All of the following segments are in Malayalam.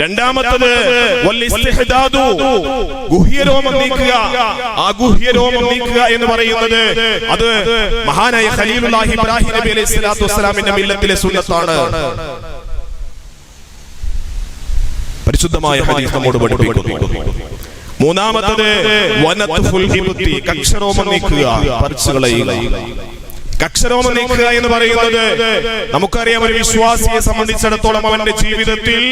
രണ്ടാമത്തത് ഗുഹ്യരോമം നീക്കുക. ആ ഗുഹ്യരോമം നീക്കുക എന്ന് പറയുന്നത് അത് മഹാനായ ഖലീലുല്ലാഹി ഇബ്രാഹിം നബി അലൈഹി സ്വലാത്തു വസ്സലാമിന്റെ മില്ലത്തിലെ സുന്നത്താണ്. പരിശുദ്ധമായ ഹദീസ് നമ്മോട് പഠിപ്പിക്കുന്നു. മൂന്നാമത്തത് വനത്തുൽ ഹിബ്തി, കക്ഷരോമം നീക്കുക പറിച്ചു കളയുക കക്ഷരോമം നീക്കുക എന്ന് പറയുന്നത് നമുക്കറിയാം ഒരു വിശ്വാസിയെ സംബന്ധിച്ചിടത്തോളം അവന്റെ ജീവിതത്തിൽ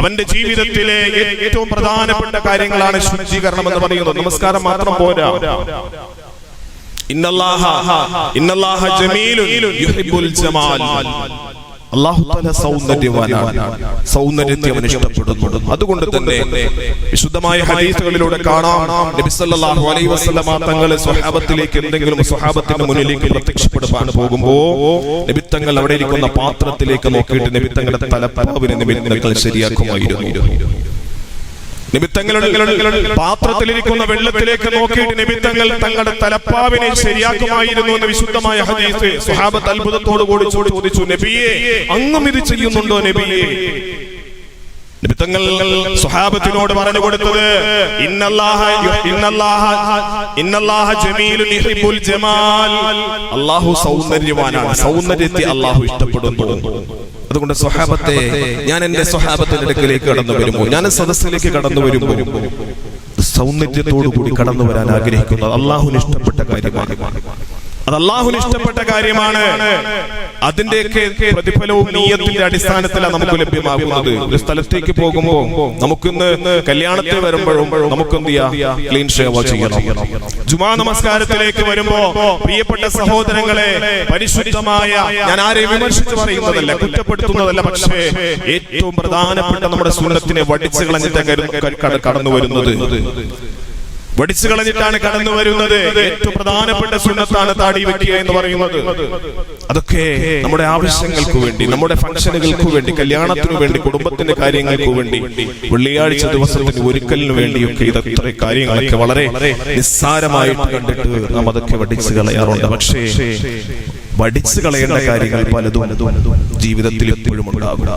അവന്റെ ജീവിതത്തിലെ ഏറ്റവും പ്രധാനപ്പെട്ട കാര്യങ്ങളാണ് ശുചീകരണം എന്ന് പറയുന്നത്. നമസ്കാരം മാത്രം പോരാ. ഇന്നല്ലാഹ ഇന്നല്ലാഹ ജമീലുൻ യുഹിബ്ബുൽ ജമാൽ. സൗന്ദര്യത്തെ ഇഷ്ടപ്പെടുന്നു. അതുകൊണ്ട് തന്നെ വിശുദ്ധമായ ഹദീസുകളിലൂടെ കാണാം. അലൈഹി തങ്ങളെ സ്വഹാബത്തിലേക്ക് എന്തെങ്കിലും സ്വഹാബത്തിന്റെ മുന്നിലേക്ക് പ്രത്യക്ഷപ്പെടുവാൻ പോകുമ്പോ നബി തങ്ങൾ അവിടെ ഇരിക്കുന്ന പാത്രത്തിലേക്ക് നോക്കിയിട്ട് നബി തങ്ങളുടെ തലപ്പറവിനെ നബി തങ്ങൾ ശരിയാക്കുമായിരുന്നു. നിമിത്തങ്ങളുടെ പാത്രത്തിലിരിക്കുന്ന വെള്ളത്തിലേക്ക് നോക്കിയിട്ട് നിമിത്തങ്ങൾ തങ്ങളുടെ തലപ്പാവിനെ ശരിയാക്കുമായിരുന്നു എന്ന് വിശുദ്ധമായ ഹദീസ് സുഹാബത്ത് അത്ഭുതത്തോടു കൂടി ചോദിച്ചു നബിയെ അങ്ങും ഇത് ചെയ്യുന്നുണ്ടോ നബിയെ? നിമിത്തങ്ങൾ സ്വഹാബത്തിനോട് പറഞ്ഞു കൊടുത്തത് അല്ലാഹു സൗന്ദര്യവാനാണ് സൗന്ദര്യത്തെ അല്ലാഹു ഇഷ്ടപ്പെടുന്നു. അതുകൊണ്ട് സ്വഹാബത്തെ ഞാൻ എന്റെ സ്വഹാബത്തിന്റെ അടുക്കിലേക്ക് കടന്നു വരുമ്പോൾ ഞാൻ സദസ്സിലേക്ക് കടന്നു വരുമ്പോൾ സൗന്ദര്യത്തോടു കൂടി കടന്നു വരാൻ ആഗ്രഹിക്കുന്നത് അള്ളാഹുവിന് ഇഷ്ടപ്പെട്ട കാര്യമാണ്. അത് അള്ളാഹുവിന് ഇഷ്ടപ്പെട്ട കാര്യമാണ്. അതിന്റെയൊക്കെ പ്രതിഫലവും നീയത്തിന്റെ അടിസ്ഥാനത്തിലാണ് നമുക്ക് ലഭ്യമാകുന്നത്. ഒരു സ്ഥലത്തേക്ക് പോകുമ്പോൾ നമുക്കിന്ന് കല്യാണത്തിൽ വരുമ്പോഴും നമുക്ക് എന്ത് ചെയ്യാം? ക്ലീൻ ഷേവ ചെയ്യണം. ജുമാ നമസ്കാരത്തിലേക്ക് വരുമ്പോ പ്രിയപ്പെട്ട സഹോദരങ്ങളെ പരിശുദ്ധമായ ഞാൻ ആരെയും വിമർശിച്ച് പറയുന്നതല്ല കുറ്റപ്പെടുത്തുന്നതല്ല പക്ഷേ ഏറ്റവും പ്രധാനപ്പെട്ട നമ്മുടെ സുന്നത്തിനെ വടിച്ചു കളഞ്ഞിട്ട് കടന്നു വരുന്നത്. വടിച്ചു കളഞ്ഞിട്ടാണ് കടന്നു വരുന്നത്. ഏറ്റവും പ്രധാനപ്പെട്ട സുന്നത്താണ് താടി വെക്കുക എന്ന് പറയുന്നത്. അതൊക്കെ നമ്മുടെ ആവശ്യങ്ങൾക്ക് വേണ്ടി നമ്മുടെ ഫംഗ്ഷനുകൾക്ക് വേണ്ടി കല്യാണത്തിന് വേണ്ടി കുടുംബത്തിന്റെ കാര്യങ്ങൾക്ക് വേണ്ടി വെള്ളിയാഴ്ച ദിവസത്തിന് ഒരുക്കലിന് വേണ്ടിയൊക്കെ ഇതൊക്കെ കാര്യങ്ങളൊക്കെ വളരെ നിസ്സാരമായിട്ട് കണ്ടിട്ട് നാം അതൊക്കെ വടിച്ചു കളയാറുണ്ട്. പക്ഷേ വടിച്ചു കളയേണ്ട കാര്യങ്ങൾ പലതും ജീവിതത്തിൽ എപ്പോഴും ഉണ്ടാകും.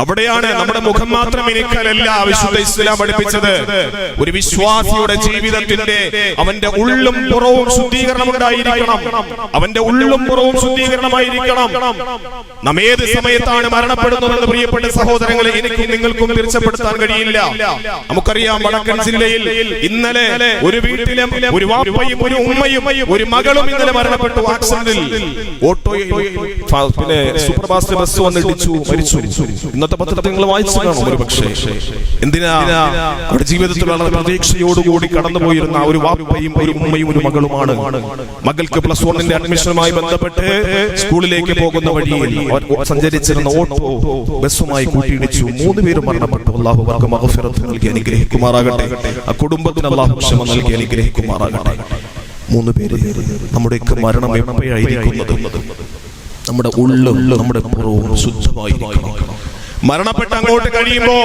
അവിടെയാണ് നമ്മുടെ മുഖം മാത്രം ഇനിക്കാനല്ല വിശുദ്ധ ഇസ്ലാം പഠിപ്പിച്ചത്. ഒരു വിശ്വാസിയുടെ ജീവിതത്തിന്റെ അവന്റെ ഉള്ളും പുറവും ശുദ്ധീകരണം ഉണ്ടായിരിക്കണം. അവന്റെ ഉള്ളും പുറവും ശുദ്ധീകരണമായിരിക്കണം. നാം ഏത് സമയത്താണ് മരണപ്പെടുന്നതെന്ന് പ്രിയപ്പെട്ട സഹോദരങ്ങളെ എനിക്കും നിങ്ങൾക്കും തീർച്ചപ്പെടുത്താൻ കഴിയില്ല. നമുക്കറിയാം വടക്കൻ ജില്ലയിൽ ഇന്നലെ ഒരു വീട്ടിലെ ഒരു വാപ്പയും ഒരു ഉമ്മയും ഒരു മകളും ഇന്നലെ മരണപ്പെട്ടു. ആക്സിഡന്റിൽ ഓട്ടോ സൂപ്പർ ഫാസ്റ്റ് ബസ് വന്നിടിച്ചു മരിച്ചു. ഇന്നത്തെ പത്രത്തിൽ നിങ്ങൾ വായിച്ചു കാണും ഒരു പക്ഷേ. എന്തിനാ? അവരുടെ ജീവിതത്തിൽ വളരെ പ്രതീക്ഷയോടുകൂടി കടന്നുപോയിരുന്ന ഒരു വാപ്പയും ഒരു ഉമ്മയും ഒരു മകളുമാണ്. മകൾക്ക് പ്ലസ് വണ്ണിന്റെ അഡ്മിഷനുമായി ബന്ധപ്പെട്ട് സ്കൂളിലേക്ക് പോകുന്ന വഴിയിൽ സഞ്ചരിച്ചിരുന്ന ഓട്ടോ ബസ്സുമായി കൂട്ടിയിടിച്ചു. മൂന്ന് പേരും മരണപ്പെട്ടു. അള്ളാഹു അവർക്ക് മഹഫിറത്ത് നൽകി അനുഗ്രഹിക്കുമാറാകട്ടെ. ആ കുടുംബത്തിന് അള്ളാഹു ക്ഷമ നൽകി അനുഗ്രഹിക്കുമാറാകട്ടെ. മൂന്ന് പേര് നമ്മുടെയൊക്കെ മരണം എപ്പോഴായിരിക്കുന്നത്? നമ്മുടെ ഉള്ളും നമ്മുടെ പുറവും ശുദ്ധമായിരിക്കണം. മരണപ്പെട്ട് അങ്ങോട്ട് കഴിയുമ്പോ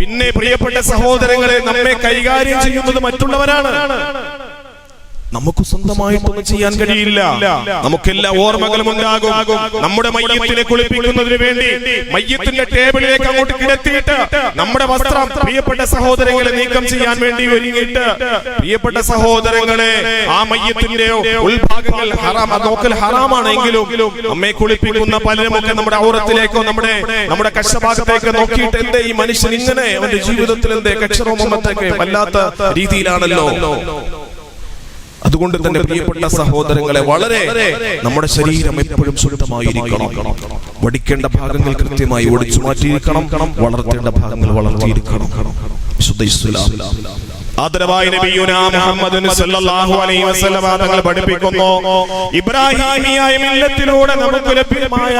പിന്നെ പ്രിയപ്പെട്ട സഹോദരങ്ങളെ നമ്മെ കൈകാര്യം ചെയ്യുന്നത് മറ്റുള്ളവരാണ്. നമുക്ക് സ്വന്തമായിട്ടൊന്നും ചെയ്യാൻ കഴിയില്ല. നമുക്കെല്ലാ ഓർമ്മകളും ഉണ്ടാകും. നമ്മുടെ മയ്യത്തിനെ കുളിപ്പിക്കുന്നതിന് വേണ്ടി മയ്യത്തിന്റെ ടേബിളിലേക്ക് അങ്ങോട്ട് കിടത്തിയിട്ട് നമ്മുടെ വസ്ത്രം പ്രിയപ്പെട്ട സഹോദരങ്ങളെ നീക്കം ചെയ്യാൻ വേണ്ടി ഒരുങ്ങിയിട്ട് പ്രിയപ്പെട്ട സഹോദരങ്ങളെ ആ മയ്യത്തിന്റെ ഉൾഭാഗങ്ങൾ ഹറാം നോക്കൽ ഹറാമാണെങ്കിലും നമ്മെ കുളിപ്പിക്കുന്ന പലരുമൊക്കെ നമ്മുടെ ഔറത്തിലേക്കോ നമ്മുടെ നമ്മുടെ കക്ഷഭാഗത്തേക്ക് നോക്കിയിട്ട് എന്തേ ഈ മനുഷ്യൻ ഇങ്ങനെ? അവന്റെ ജീവിതത്തിൽ എന്തേ കക്ഷറോമത്തൊക്കെ വല്ലാത്ത രീതിയിലാണല്ലോ. അതുകൊണ്ട് തന്നെ പ്രിയപ്പെട്ട സഹോദരങ്ങളെ വളരെ നമ്മുടെ ശരീരം എപ്പോഴും ശുദ്ധമായിരിക്കണം. വടിക്കേണ്ട ഭാഗങ്ങൾ കൃത്യമായി ഒടിച്ചു മാറ്റിയിരിക്കണം. വളർത്തേണ്ട ഭാഗങ്ങൾ വളർത്തിയിരിക്കണം. ശുദ്ധ ഇസ്ലാം. ആദരവായ നബിയുന മുഹമ്മദ് സല്ലല്ലാഹു അലൈഹി വസല്ലമ തങ്ങൾ പഠിപ്പിക്കുന്നു. ഇബ്രാഹിമിയായ മില്ലത്തിലൂടെ നമുക്ക് ലഭ്യമായ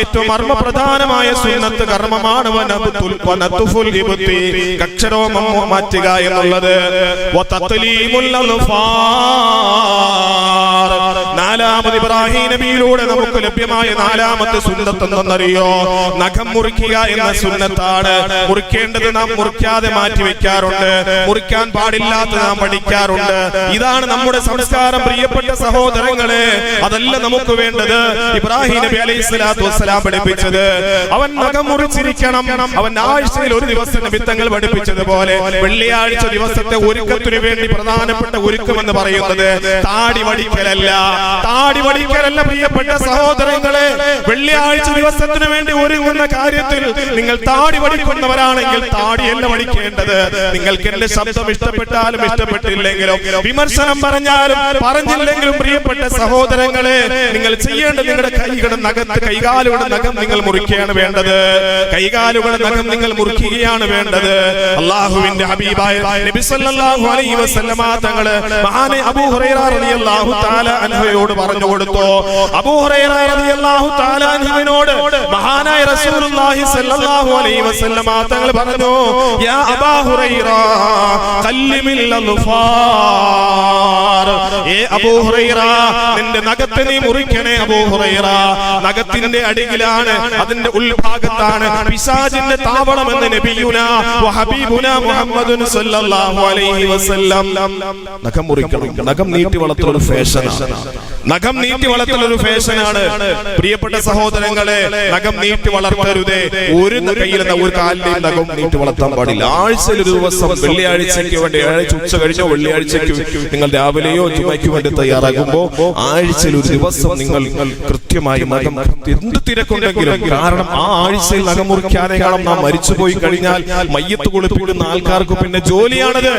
ഏറ്റവും മർമ്മപ്രധാനമായ സുന്നത്ത് കർമ്മമാണ് വനബ്തുൽ വനതുഫുൽ ഇബ്തി കക്ഷരോമം മാറ്റുക എന്നുള്ളത്. വതത്ലീമുൽ അൽഫാർ. നാലാമത് ഇബ്രാഹിം നബിയിലൂടെ നമുക്ക് ലഭ്യമായ നാലാമത്തെ സുന്നത്ത് എന്തെന്നറിയോ? നഖം മുറിക്കുക എന്ന സുന്നത്താണ്. മുറിക്കേണ്ടത് നാം മുറിക്കാതെ മാറ്റി വെക്കാറുണ്ട് മുറിക്കാൻ പഠിക്കാൻ പാടില്ലാത്ത നാം പഠിക്കാറുണ്ട്. ഇതാണ് നമ്മുടെ സംസ്കാരം പ്രിയപ്പെട്ട സഹോദരങ്ങളെ. അതല്ല നമുക്ക് വേണ്ടത് ഇബ്രാഹിം നബി അലൈഹി സ്വലാത്തു വസ്സലാം പഠിപ്പിച്ചത്. അവൻ നഖം മുറിച്ചിരിക്കണം. അവൻ ആഴ്ചയിൽ ഒരു ദിവസം നിമിത്തങ്ങൾ പഠിപ്പിച്ചതുപോലെ വെള്ളിയാഴ്ച ദിവസത്തെ ഒരുക്കത്തിനു വേണ്ടി പ്രധാനപ്പെട്ട ഒരുക്കം എന്ന് പറയുന്നത് താടി വടിക്കലല്ല. താടി വടിക്കലല്ല പ്രിയപ്പെട്ട സഹോദരങ്ങളെ. വെള്ളിയാഴ്ച ദിവസത്തിന് വേണ്ടി ഒരുങ്ങുന്ന കാര്യത്തിൽ നിങ്ങൾ താടി വടിക്കുന്നവരാണെങ്കിൽ താടിയല്ല വടിക്കേണ്ടത്. നിങ്ങൾക്ക് എന്റെ ശബ്ദം ഇഷ്ടപ്പെട്ടാലും ഇഷ്ടപ്പെട്ടില്ലെങ്കിലും വിമർശനം പറഞ്ഞാലും പറഞ്ഞില്ലെങ്കിലും പ്രിയപ്പെട്ട സഹോദരങ്ങളെ നിങ്ങൾ ചെയ്യേണ്ട നിങ്ങളുടെ കൈകളുടെ നഖത്ത് കൈകാലുകളുടെ നഖം നിങ്ങൾ മുറിക്കുകയാണ് വേണ്ടത്. കൈകാലുകളുടെ നഖം നിങ്ങൾ മുറിക്കുകയാണ് വേണ്ടത്. അള്ളാഹുവിന്റെ ഹബീബായ നബി സല്ലല്ലാഹു അലൈഹി വസല്ലമ തങ്ങൾ മഹാനെ അബൂ ഹുറൈറ റളിയല്ലാഹു തആല അൻഹയോട് പറഞ്ഞു കൊടുത്തു അബൂ ഹുറൈറ റളിയല്ലാഹു തആല അൻഹയോട് മഹാനായ റസൂലുള്ളാഹി സല്ലല്ലാഹു അലൈഹി വസല്ലമ തങ്ങൾ പറഞ്ഞു യാ അബാ ഹുറൈറ നിന്റെ നഖത്തെ നീ മുറിക്കണേ അബൂ ഹുറൈറ. നഖത്തിന്റെ അടിയിലാണ് അതിന്റെ ഉൾഭാഗത്താണ് പിശാജിന്റെ താവളം എന്ന് നബിയുന വഹബീബുന മുഹമ്മദുൻ സല്ലല്ലാഹു അലൈഹി വസല്ലം. നഖം മുറിക്കണം നഖം നീട്ടി വളർത്തുന്ന ഫാഷനാണ്. നഖം നീട്ടി വളർത്തൽ ഒരു ഫാഷനാണ്. പ്രിയപ്പെട്ട സഹോദരങ്ങളെ നഖം നീട്ടി വളർത്തരുതേ. ഒരു കയ്യിൽ ഒരു കാലിന്റെയും നഖം നീട്ടി വളർത്താൻ പാടില്ല. ആഴ്ചയിൽ ഒരു ദിവസം വെള്ളിയാഴ്ചയ്ക്ക് വേണ്ടി ആഴ്ച ഉച്ച കഴിഞ്ഞോ വെള്ളിയാഴ്ചയ്ക്ക് നിങ്ങൾ രാവിലെയോ ചുമയ്ക്ക് വേണ്ടി തയ്യാറാകുമ്പോ ആഴ്ചയിൽ ഒരു ദിവസം നിങ്ങൾ കൃത്യമായി നഖം എന്ത് തിരക്കുണ്ടെങ്കിലും കാരണം ആ ആഴ്ചയിൽ നഖം മുറിക്കാനേ കാണാം നാം മരിച്ചുപോയി കഴിഞ്ഞാൽ മയ്യത്ത് കുളിപ്പിക്കുന്ന ആൾക്കാർക്ക് പിന്നെ ജോലിയാണത്.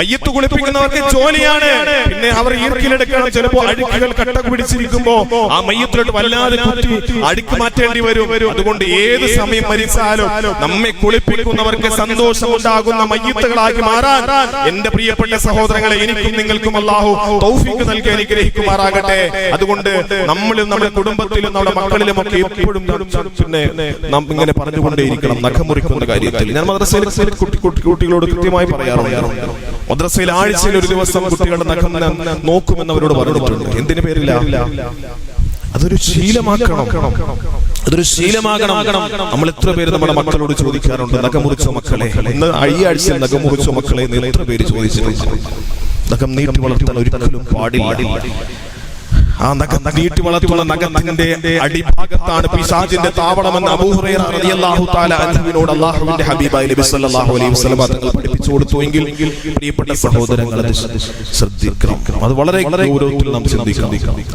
മയ്യത്ത് കുളിപ്പിക്കുന്നവർക്ക് ജോലിയാണ്. പിന്നെ അവർ ഈർക്കിലെടുക്കണം. ചിലപ്പോ അഴുക്കുകൾ കട്ട പിടിച്ചിരിക്കുമ്പോ ആ മയ്യത്തിലോട്ട് വല്ലാതെ കുത്തി അടുക്കി മാറ്റേണ്ടി വരും. അതുകൊണ്ട് ഏത് സമയം മരിച്ചാലും നമ്മെ കുളിപ്പിക്കുന്നവർക്ക് സന്തോഷമുണ്ടാകുന്ന മയ്യത്തുകളാക്കി മാറാൻ എന്റെ പ്രിയപ്പെട്ട സഹോദരങ്ങളെ എനിക്കും നിങ്ങൾക്കും അള്ളാഹു നൽകി അനുഗ്രഹിക്കുമാറാകട്ടെ. അതുകൊണ്ട് നമ്മളും നമ്മുടെ കുടുംബത്തിലും നമ്മുടെ മക്കളിലും ഒക്കെ എപ്പോഴും പിന്നെ നാം ഇങ്ങനെ പറഞ്ഞുകൊണ്ടേയിരിക്കണം. നഖമുറിക്കുന്ന കാര്യത്തിൽ. ഞാൻ മദ്രസയിൽ കുട്ടി കുട്ടി- കുട്ടികളോട് കൃത്യമായി പറയാറുണ്ട്. മദ്രസയിൽ ആഴ്ചയിൽ ഒരു ദിവസം കുട്ടികളുടെ നഖം നോക്കുമെന്ന് അവരോട് പറഞ്ഞിട്ടുണ്ട്. എന്തിനു പേരില്ല? അതൊരു ശീലമാക്കണം. അതൊരു ശീലമാകണം നമ്മൾ എത്ര പേര് നമ്മുടെ മക്കളോട് ചോദിക്കാറുണ്ട്? നഖമുറിച്ച മക്കളെ. ഇന്ന് ഈ നഖമുറിച്ച നഖം മക്കളെ എത്ര പേര് ചോദിച്ചിട്ടുണ്ട്? നഖം നീട്ടി വളർത്താൻ ഒരിക്കലും പാടില്ല. ആ നഖം നീട്ടി വളർത്തുള്ള നഖത്തിന്റെ അടിഭാഗത്താണ് പിശാജിന്റെ താവളമെന്ന് അബൂഹുറൈറ റളിയല്ലാഹു തആല അൻഹുവിനോട് അല്ലാഹുവിന്റെ ഹബീബായ നബി സല്ലല്ലാഹു അലൈഹി വസല്ലം തങ്ങൾ പഠിപ്പിച്ചു കൊടുത്തുവെങ്കിൽ പ്രിയപ്പെട്ട സഹോദരങ്ങളെ ശ്രദ്ധിക്കണം. അത് വളരെ ഗൗരവത്തിൽ നാം ചിന്തിക്കണം